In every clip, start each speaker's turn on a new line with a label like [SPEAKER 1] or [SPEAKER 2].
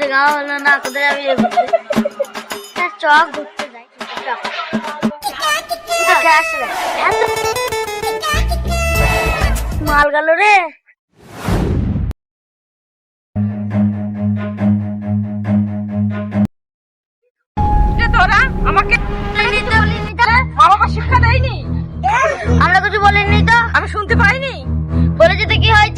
[SPEAKER 1] দেখা হলো না কোথায় চক ঘুরতে যাই। মাল গেল রে।
[SPEAKER 2] তোরা আমাকে বাবা শিক্ষা দেয়নি।
[SPEAKER 1] আমরা কিছু বলিনি তো।
[SPEAKER 2] আমি শুনতে পাইনি।
[SPEAKER 1] বলেছে তো কি হয়েছে?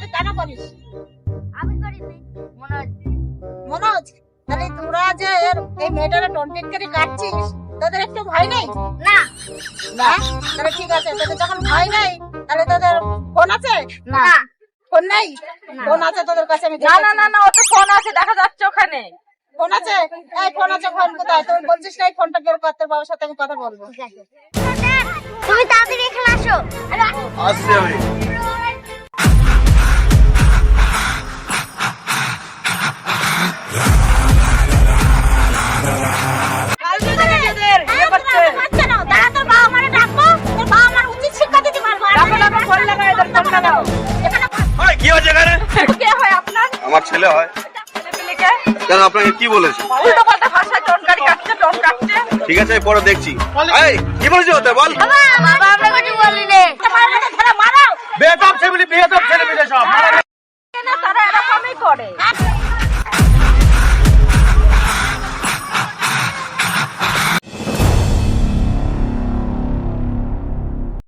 [SPEAKER 2] করে কেন করিস?
[SPEAKER 1] আমি করিনি। মনে হচ্ছে।
[SPEAKER 2] মনোজ তাহলে তোরা যে এর- এই মেয়েটার টন্ডিট করে কাটছিস তোদের একটু ভয় নেই?
[SPEAKER 1] না।
[SPEAKER 2] না? তাহলে ঠিক আছে তোদের যখন ভয় নেই তাহলে তোদের ফোন আছে?
[SPEAKER 1] না।
[SPEAKER 2] ফোন নেই? ফোন আছে তোদের কাছে আমি না না না না ওতে ফোন আছে দেখা যাচ্ছে ওখানে। ফোন আছে? এই ফোন আছে ফোন কোথায়? তুই বলছিস না এই ফোনটা বের করতে বাবার সাথে আমি কথা বলব।
[SPEAKER 1] তুমি তাড়াতাড়ি এখানে আসো। আরে আসো।
[SPEAKER 3] আসছি আমি। কি হয়েছে এখানে?
[SPEAKER 2] কে হয় আপনার
[SPEAKER 3] আমার ছেলে হয়। কেন আপনাকে কি বলেছে? ঠিক আছে পরে দেখছি। কি বলেছে ওতে বল। বেতব ছেলে বেতব ছেলে মিলে সব
[SPEAKER 2] তারা এরকমই করে।